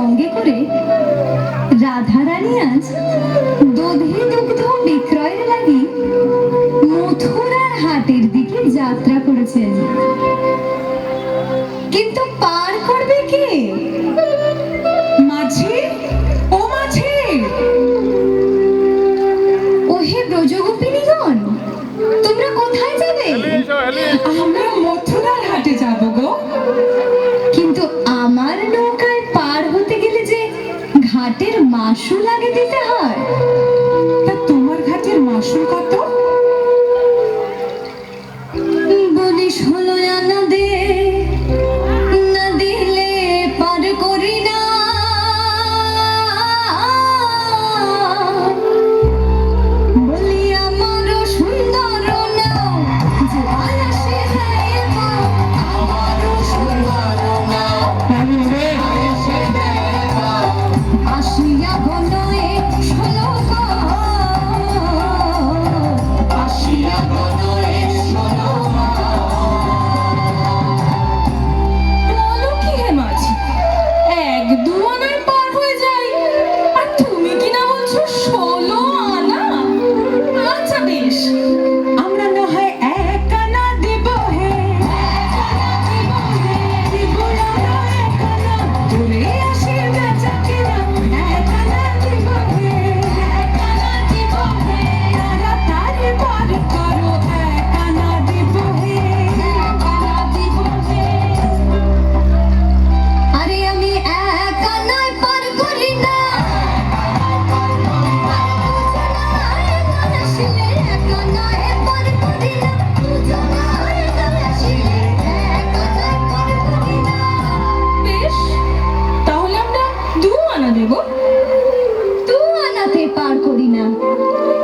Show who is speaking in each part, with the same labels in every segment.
Speaker 1: সঙ্গে করে
Speaker 2: রাধারানী আজ আশু লাগে দিতে হয়? দেব দু
Speaker 1: আনাতে পার করি না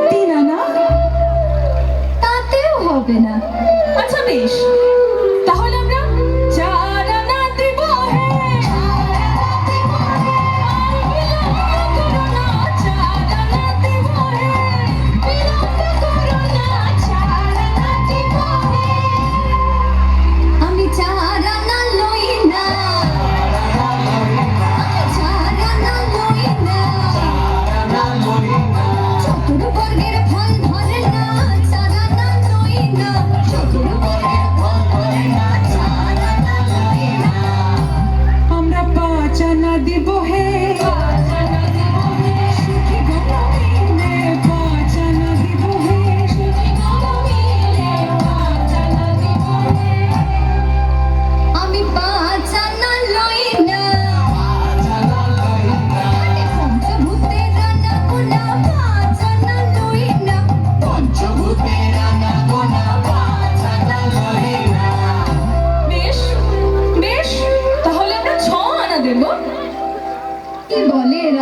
Speaker 2: তিন আনা
Speaker 1: তাতেও হবে না।
Speaker 2: আচ্ছা বেশ।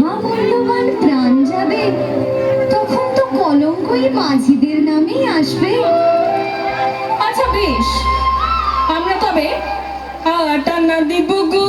Speaker 1: মহামূল্যবান প্রাণ যাবে তখন তো কলঙ্কই মাঝিদের নামেই আসবে।
Speaker 2: আচ্ছা বেশ। আমরা তবে আটা না দিব গো।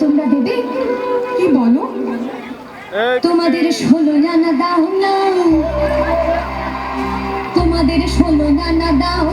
Speaker 3: তোমরা
Speaker 2: দেবে?
Speaker 3: কি বলো?
Speaker 2: তোমাদের ষোলো জানা দাও না। তোমাদের ষোলো জানা দাও